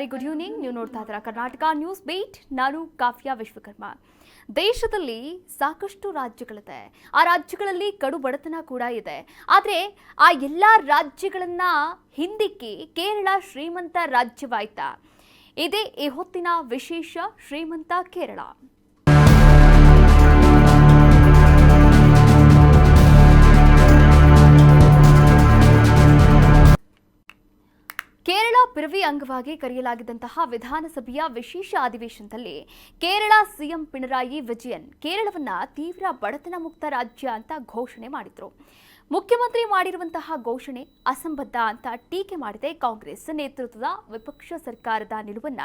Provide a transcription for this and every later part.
Very good evening ನೀವು ನೋಡ್ತಾ ಇದ್ದೀರಾ ಕರ್ನಾಟಕ ನ್ಯೂಸ್ ಬೀಟ್. ನಾನು ಕಾಫಿಯಾ ವಿಶ್ವಕರ್ಮ. ದೇಶದಲ್ಲಿ ಸಾಕಷ್ಟು ರಾಜ್ಯಗಳಿದೆ. ಆ ರಾಜ್ಯಗಳಲ್ಲಿ ಕಡು ಬಡತನ ಕೂಡ ಇದೆ. ಆದರೆ ಆ ಎಲ್ಲ ರಾಜ್ಯಗಳನ್ನ ಹಿಂದಿಕ್ಕಿ ಕೇರಳ ಶ್ರೀಮಂತ ರಾಜ್ಯವಾಯ್ತಾ? ಇದೇ ಈ ಹೊತ್ತಿನ ವಿಶೇಷ ಶ್ರೀಮಂತ ಕೇರಳ. ಪಿರವಿ ಅಂಗವಾಗಿ ಕರೆಯಲಾಗಿದ್ದಂತಹ ವಿಧಾನಸಭೆಯ ವಿಶೇಷ ಅಧಿವೇಶನದಲ್ಲಿ ಕೇರಳ ಸಿಎಂ ಪಿಣರಾಯಿ ವಿಜಯನ್ ಕೇರಳವನ್ನ ತೀವ್ರ ಬಡತನ ಮುಕ್ತ ರಾಜ್ಯ ಅಂತ ಘೋಷಣೆ ಮಾಡಿದ್ರು. ಮುಖ್ಯಮಂತ್ರಿ ಮಾಡಿರುವಂತಹ ಘೋಷಣೆ ಅಸಂಬದ್ಧ ಅಂತ ಟೀಕೆ ಮಾಡಿದೆ ಕಾಂಗ್ರೆಸ್ ನೇತೃತ್ವದ ವಿಪಕ್ಷ ಸರ್ಕಾರದ ನಿಲುವನ್ನ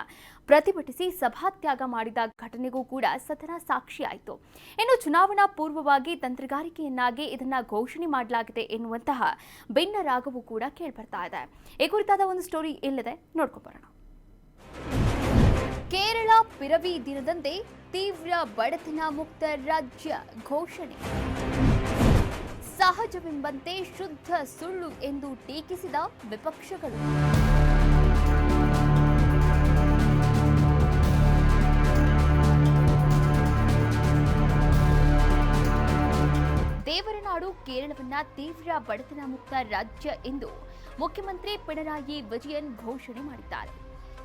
ಪ್ರತಿಭಟಿಸಿ ಸಭಾತ್ಯಾಗ ಮಾಡಿದ ಘಟನೆಗೂ ಕೂಡ ಸದನ ಸಾಕ್ಷಿಯಾಯಿತು. ಇನ್ನು ಚುನಾವಣಾ ಪೂರ್ವವಾಗಿ ತಂತ್ರಗಾರಿಕೆಯನ್ನಾಗಿ ಇದನ್ನ ಘೋಷಣೆ ಮಾಡಲಾಗಿದೆ ಎನ್ನುವಂತಹ ಭಿನ್ನ ರಾಗವು ಕೂಡ ಕೇಳ್ಬರ್ತಾ ಇದೆ. ಈ ಕುರಿತಾದ ಒಂದು ಸ್ಟೋರಿ ಇಲ್ಲದೆ ನೋಡ್ಕೊಬರೋಣ ಕೇರಳ ಪಿರವಿ ದಿನದಂದೇ ತೀವ್ರ ಬಡತನ ಮುಕ್ತ ರಾಜ್ಯ ಘೋಷಣೆ. ಸಹಜವೆಂಬಂತೆ ಶುದ್ಧ ಸುಳ್ಳು ಎಂದು ಟೀಕಿಸಿದ ವಿಪಕ್ಷಗಳು. ದೇವರನಾಡು ಕೇರಳವನ್ನ ತೀವ್ರ ಬಡತನ ಮುಕ್ತ ರಾಜ್ಯ ಎಂದು ಮುಖ್ಯಮಂತ್ರಿ ಪಿಣರಾಯಿ ವಿಜಯನ್ ಘೋಷಣೆ ಮಾಡಿದ್ದಾರೆ.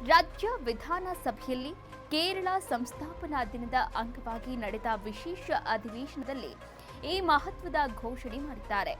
ರಾಜ್ಯ ವಿಧಾನಸಭೆಯಲ್ಲಿ ಕೇರಳ ಸಂಸ್ಥಾಪನಾ ದಿನದ ಅಂಗವಾಗಿ ನಡೆದ ವಿಶೇಷ ಅಧಿವೇಶನದಲ್ಲಿ ಈ ಮಹತ್ವದ ಘೋಷಣೆ ಮಾಡಿದ್ದಾರೆ.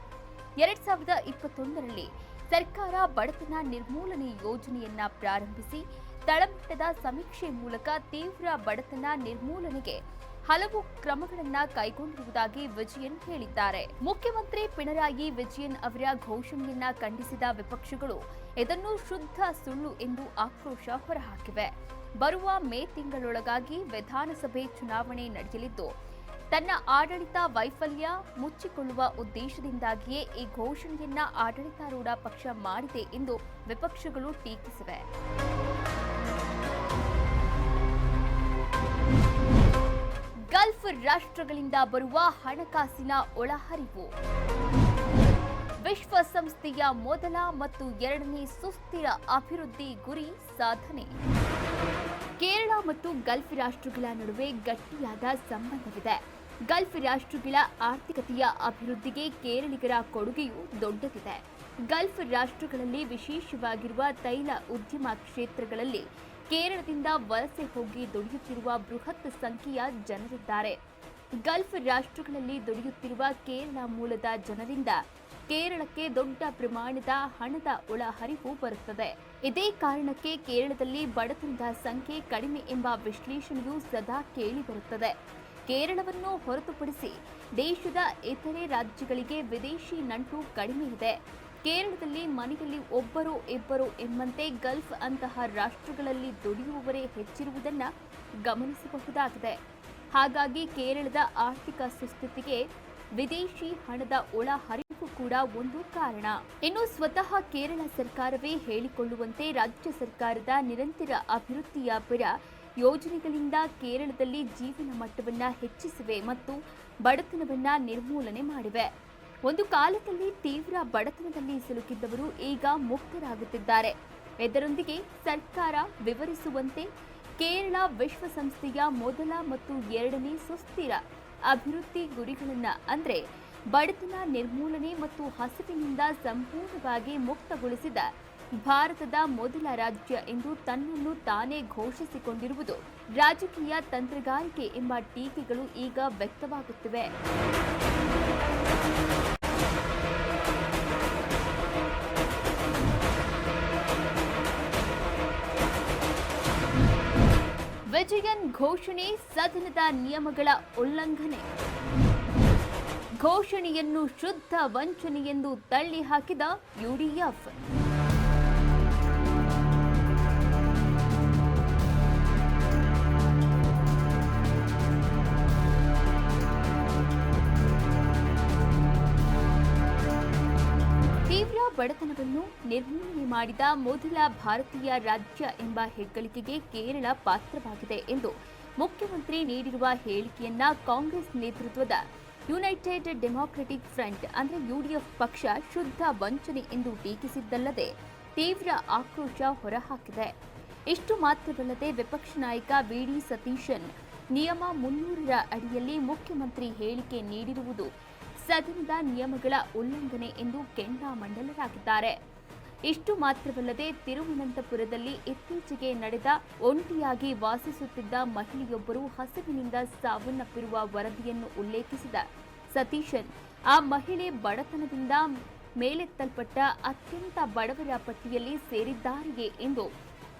ಎರಡ್ ಸಾವಿರದ ಇಪ್ಪತ್ತೊಂದರಲ್ಲಿ ಸರ್ಕಾರ ಬಡತನ ನಿರ್ಮೂಲನೆ ಯೋಜನೆಯನ್ನ ಪ್ರಾರಂಭಿಸಿ, ತಳಮಟ್ಟದ ಸಮೀಕ್ಷೆ ಮೂಲಕ ತೀವ್ರ ಬಡತನ ನಿರ್ಮೂಲನೆಗೆ ಹಲವು ಕ್ರಮಗಳನ್ನ ಕೈಗೊಂಡಿರುವುದಾಗಿ ವಿಜಯನ್ ಹೇಳಿದ್ದಾರೆ. ಮುಖ್ಯಮಂತ್ರಿ ಪಿಣರಾಯಿ ವಿಜಯನ್ ಅವರ ಘೋಷಣೆಯನ್ನ ಖಂಡಿಸಿದ ವಿಪಕ್ಷಗಳು ಇದನ್ನು ಶುದ್ಧ ಸುಳ್ಳು ಎಂದು ಆಕ್ರೋಶ ಹೊರಹಾಕಿವೆ. ಬರುವ ಮೇ ತಿಂಗಳೊಳಗಾಗಿ ವಿಧಾನಸಭೆ ಚುನಾವಣೆ ನಡೆಯಲಿದ್ದು ತನ್ನ ಆಡಳಿತ ವೈಫಲ್ಯ ಮುಚ್ಚಿಕೊಳ್ಳುವ ಉದ್ದೇಶದಿಂದಾಗಿಯೇ ಈ ಘೋಷಣೆಯನ್ನ ಆಡಳಿತಾರೂಢ ಪಕ್ಷ ಮಾಡಿದೆ ಎಂದು ವಿಪಕ್ಷಗಳು ಟೀಕಿಸಿವೆ. ಗಲ್ಫ್ ರಾಷ್ಟ್ರಗಳಿಂದ ಬರುವ ಹಣಕಾಸಿನ ಒಳಹರಿವು. ವಿಶ್ವಸಂಸ್ಥೆಯ ಮೊದಲ ಮತ್ತು ಎರಡನೇ ಸುಸ್ಥಿರ ಅಭಿವೃದ್ಧಿ ಗುರಿ ಸಾಧನೆ. ಕೇರಳ ಮತ್ತು ಗಲ್ಫ್ ರಾಷ್ಟ್ರಗಳ ನಡುವೆ ಗಟ್ಟಿಯಾದ ಸಂಬಂಧವಿದೆ. ಗಲ್ಫ್ ರಾಷ್ಟ್ರಗಳ ಆರ್ಥಿಕತೆಯ ಅಭಿವೃದ್ಧಿಗೆ ಕೇರಳಿಗರ ಕೊಡುಗೆಯೂ ದೊಡ್ಡದಿದೆ. ಗಲ್ಫ್ ರಾಷ್ಟ್ರಗಳಲ್ಲಿ ವಿಶೇಷವಾಗಿರುವ ತೈಲ ಉದ್ಯಮ ಕ್ಷೇತ್ರಗಳಲ್ಲಿ ಕೇರಳದಿಂದ ವಲಸೆ ಹೋಗಿ ದುಡಿಯುತ್ತಿರುವ ಬೃಹತ್ ಸಂಖ್ಯೆಯ ಜನರಿದ್ದಾರೆ. ಗಲ್ಫ್ ರಾಷ್ಟ್ರಗಳಲ್ಲಿ ದುಡಿಯುತ್ತಿರುವ ಕೇರಳ ಮೂಲದ ಜನರಿಂದ ಕೇರಳಕ್ಕೆ ದೊಡ್ಡ ಪ್ರಮಾಣದ ಹಣದ ಒಳಹರಿವು ಬರುತ್ತದೆ. ಇದೇ ಕಾರಣಕ್ಕೆ ಕೇರಳದಲ್ಲಿ ಬಡತನದ ಸಂಖ್ಯೆ ಕಡಿಮೆ ಎಂಬ ವಿಶ್ಲೇಷಣೆಯು ಸದಾ ಕೇಳಿಬರುತ್ತದೆ ಕೇರಳವನ್ನು ಹೊರತುಪಡಿಸಿ ದೇಶದ ಇತರೆ ರಾಜ್ಯಗಳಿಗೆ ವಿದೇಶಿ ನಂಟು ಕಡಿಮೆ ಇದೆ. ಕೇರಳದಲ್ಲಿ ಮನೆಯಲ್ಲಿ ಒಬ್ಬರು ಇಬ್ಬರು ಎಂಬಂತೆ ಗಲ್ಫ್ ಅಂತಹ ರಾಷ್ಟ್ರಗಳಲ್ಲಿ ದುಡಿಯುವವರೇ ಹೆಚ್ಚಿರುವುದನ್ನು ಗಮನಿಸಬಹುದಾಗಿದೆ. ಹಾಗಾಗಿ ಕೇರಳದ ಆರ್ಥಿಕ ಸುಸ್ಥಿತಿಗೆ ವಿದೇಶಿ ಹಣದ ಒಳ ಹರಿವು ಕೂಡ ಒಂದು ಕಾರಣ. ಇನ್ನು ಸ್ವತಃ ಕೇರಳ ಸರ್ಕಾರವೇ ಹೇಳಿಕೊಳ್ಳುವಂತೆ ರಾಜ್ಯ ಸರ್ಕಾರದ ನಿರಂತರ ಅಭಿವೃದ್ಧಿಯ ಪರ ಯೋಜನೆಗಳಿಂದ ಕೇರಳದಲ್ಲಿ ಜೀವನ ಮಟ್ಟವನ್ನು ಹೆಚ್ಚಿಸಿವೆ ಮತ್ತು ಬಡತನವನ್ನ ನಿರ್ಮೂಲನೆ ಮಾಡಿವೆ. ಒಂದು ಕಾಲದಲ್ಲಿ ತೀವ್ರ ಬಡತನದಲ್ಲಿ ಸಿಲುಕಿದ್ದವರು ಈಗ ಮುಕ್ತರಾಗುತ್ತಿದ್ದಾರೆ. ಇದರೊಂದಿಗೆ ಸರ್ಕಾರ ವಿವರಿಸುವಂತೆ ಕೇರಳ ವಿಶ್ವಸಂಸ್ಥೆಯ ಮೊದಲ ಮತ್ತು ಎರಡನೇ ಸುಸ್ಥಿರ ಅಭಿವೃದ್ಧಿ ಗುರಿಗಳನ್ನು ಅಂದರೆ ಬಡತನ ನಿರ್ಮೂಲನೆ ಮತ್ತು ಹಸಿವಿನಿಂದ ಸಂಪೂರ್ಣವಾಗಿ ಮುಕ್ತಗೊಳಿಸಿದ ಭಾರತದ ಮೊದಲ ರಾಜ್ಯ ಎಂದು ತನ್ನನ್ನು ತಾನೇ ಘೋಷಿಸಿಕೊಂಡಿರುವುದು ರಾಜಕೀಯ ತಂತ್ರಗಾರಿಕೆ ಎಂಬ ಟೀಕೆಗಳು ಈಗ ವ್ಯಕ್ತವಾಗುತ್ತಿವೆ. ವಿಜಯನ್ ಘೋಷಣೆ ಸದನದ ನಿಯಮಗಳ ಉಲ್ಲಂಘನೆ. ಘೋಷಣೆಯನ್ನು ಶುದ್ಧ ವಂಚನೆ ಎಂದು ತಳ್ಳಿ ಹಾಕಿದ ಯುಡಿಎಫ್. ಬಡತನವನ್ನು ನಿರ್ಮೂಲನೆ ಮಾಡಿದ ಮೊದಲ ಭಾರತೀಯ ರಾಜ್ಯ ಎಂಬ ಹೆಗ್ಗಳಿಕೆಗೆ ಕೇರಳ ಪಾತ್ರವಾಗಿದೆ ಎಂದು ಮುಖ್ಯಮಂತ್ರಿ ನೀಡಿರುವ ಹೇಳಿಕೆಯನ್ನ ಕಾಂಗ್ರೆಸ್ ನೇತೃತ್ವದ ಯುನೈಟೆಡ್ ಡೆಮಾಕ್ರೆಟಿಕ್ ಫ್ರಂಟ್ ಅಂದರೆ ಯುಡಿಎಫ್ ಪಕ್ಷ ಶುದ್ಧ ವಂಚನೆ ಎಂದು ಟೀಕಿಸಿದ್ದಲ್ಲದೆ ತೀವ್ರ ಆಕ್ರೋಶ ಹೊರಹಾಕಿದೆ. ಇಷ್ಟು ಮಾತ್ರವಲ್ಲದೆ ವಿಪಕ್ಷ ನಾಯಕ ವಿಡಿ ಸತೀಶನ್ ನಿಯಮ ಮುನ್ನೂರರ ಅಡಿಯಲ್ಲಿ ಮುಖ್ಯಮಂತ್ರಿ ಹೇಳಿಕೆ ನೀಡಿರುವುದು ಸದನದ ನಿಯಮಗಳ ಉಲ್ಲಂಘನೆ ಎಂದು ಕೆಂಡಾಮಂಡಲರಾಗಿದ್ದಾರೆ ಇಷ್ಟು ಮಾತ್ರವಲ್ಲದೆ ತಿರುವನಂತಪುರದಲ್ಲಿ ಇತ್ತೀಚೆಗೆ ನಡೆದ ಒಂಟಿಯಾಗಿ ವಾಸಿಸುತ್ತಿದ್ದ ಮಹಿಳೆಯೊಬ್ಬರು ಹಸಿವಿನಿಂದ ಸಾವನ್ನಪ್ಪಿರುವ ವರದಿಯನ್ನು ಉಲ್ಲೇಖಿಸಿದ ಸತೀಶನ್, ಆ ಮಹಿಳೆ ಬಡತನದಿಂದ ಮೇಲೆತ್ತಲ್ಪಟ್ಟ ಅತ್ಯಂತ ಬಡವರ ಪಟ್ಟಿಯಲ್ಲಿ ಸೇರಿದ್ದಾರೆಯೇ ಎಂದು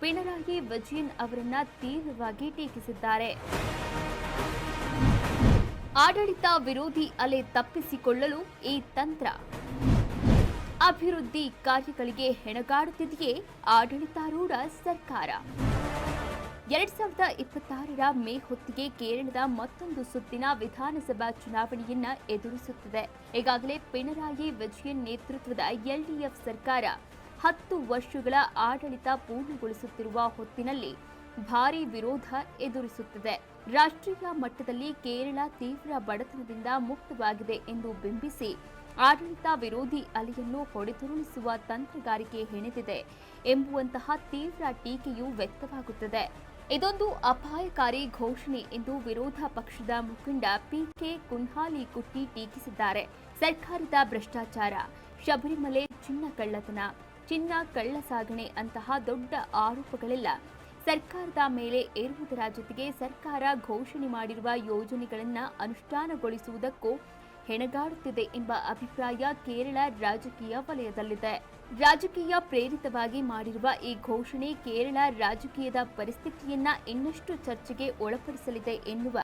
ಪಿಣರಾಯಿ ವಿಜಯನ್ ಅವರನ್ನ ತೀವ್ರವಾಗಿ ಟೀಕಿಸಿದ್ದಾರೆ. ಆಡಳಿತ ವಿರೋಧಿ ಅಲೆ ತಪ್ಪಿಸಿಕೊಳ್ಳಲು ಈ ತಂತ್ರ. ಅಭಿವೃದ್ಧಿ ಕಾರ್ಯಗಳಿಗೆ ಹೆಣಗಾಡುತ್ತಿದೆಯೇ ಆಡಳಿತಾರೂಢ ಸರ್ಕಾರ. ಎರಡ್ ಸಾವಿರದ ಇಪ್ಪತ್ತಾರರ ಮೇ ಹೊತ್ತಿಗೆ ಕೇರಳದ ಮತ್ತೊಂದು ಸುತ್ತಿನ ವಿಧಾನಸಭಾ ಚುನಾವಣೆಯನ್ನ ಎದುರಿಸುತ್ತಿದೆ. ಈಗಾಗಲೇ ಪಿಣರಾಯಿ ವಿಜಯನ್ ನೇತೃತ್ವದ ಎಲ್ಡಿಎಫ್ ಸರ್ಕಾರ ಹತ್ತು ವರ್ಷಗಳ ಆಡಳಿತ ಪೂರ್ಣಗೊಳಿಸುತ್ತಿರುವ ಹೊತ್ತಿನಲ್ಲಿ ಭಾರೀ ವಿರೋಧ ಎದುರಿಸುತ್ತಿದೆ. ರಾಷ್ಟ್ರೀಯ ಮಟ್ಟದಲ್ಲಿ ಕೇರಳ ತೀವ್ರ ಬಡತನದಿಂದ ಮುಕ್ತವಾಗಿದೆ ಎಂದು ಬಿಂಬಿಸಿ. ಆಡಳಿತ ವಿರೋಧಿ ಅಲೆಯನ್ನು ಹೊಡೆದುರುಳಿಸುವ ತಂತ್ರಗಾರಿಕೆ ಹೆಣೆದಿದೆ ಎಂಬುವಂತಹ ತೀವ್ರ ಟೀಕೆಯು ವ್ಯಕ್ತವಾಗುತ್ತದೆ. ಇದೊಂದು ಅಪಾಯಕಾರಿ ಘೋಷಣೆ ಎಂದು ವಿರೋಧ ಪಕ್ಷದ ಮುಖಂಡ ಪಿಕೆ ಕುನ್ಹಾಲಿ ಕುಟ್ಟಿ ಟೀಕಿಸಿದ್ದಾರೆ. ಸರ್ಕಾರದ ಭ್ರಷ್ಟಾಚಾರ, ಶಬರಿಮಲೆ ಚಿನ್ನ ಕಳ್ಳತನ, ಚಿನ್ನ ಕಳ್ಳ ಸಾಗಣೆ ಅಂತಹ ದೊಡ್ಡ ಆರೋಪಗಳೆಲ್ಲ. ಸರ್ಕಾರದ ಮೇಲೆ ಏರುವುದರ ಜೊತೆಗೆ ಸರ್ಕಾರ ಘೋಷಣೆ ಮಾಡಿರುವ ಯೋಜನೆಗಳನ್ನು ಅನುಷ್ಠಾನಗೊಳಿಸುವುದಕ್ಕೂ ಹೆಣಗಾಡುತ್ತಿದೆ ಎಂಬ ಅಭಿಪ್ರಾಯ ಕೇರಳ ರಾಜಕೀಯ ವಲಯದಲ್ಲಿದೆ. ರಾಜಕೀಯ ಪ್ರೇರಿತವಾಗಿ ಮಾಡಿರುವ ಈ ಘೋಷಣೆ ಕೇರಳ ರಾಜಕೀಯದ ಪರಿಸ್ಥಿತಿಯನ್ನ ಇನ್ನಷ್ಟು ಚರ್ಚೆಗೆ ಒಳಪಡಿಸಲಿದೆ ಎನ್ನುವ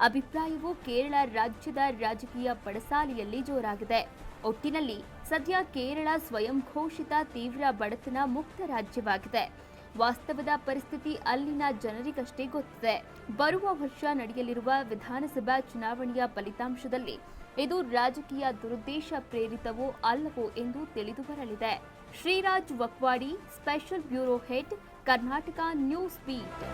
ಅಭಿಪ್ರಾಯವು ಕೇರಳ ರಾಜ್ಯದ ರಾಜಕೀಯ ಪಡಸಾಲಿಯಲ್ಲಿ ಜೋರಾಗಿದೆ. ಒಟ್ಟಿನಲ್ಲಿ ಸದ್ಯ ಕೇರಳ ಸ್ವಯಂ ಘೋಷಿತ ತೀವ್ರ ಬಡತನ ಮುಕ್ತ ರಾಜ್ಯವಾಗಿದೆ. ವಾಸ್ತವದ ಪರಿಸ್ಥಿತಿ ಅಲ್ಲಿನ ಜನರಿಗಷ್ಟೇ ಗೊತ್ತಿದೆ. ಬರುವ ವರ್ಷ ನಡೆಯಲಿರುವ ವಿಧಾನಸಭಾ ಚುನಾವಣೆಯ ಫಲಿತಾಂಶದಲ್ಲಿ ಇದು ರಾಜಕೀಯ ದುರುದ್ದೇಶ ಪ್ರೇರಿತವೋ ಅಲ್ಲವೋ ಎಂದು ತಿಳಿದು ಬರಲಿದೆ Shriraj Vakwadi, special bureau head, Karnataka news beat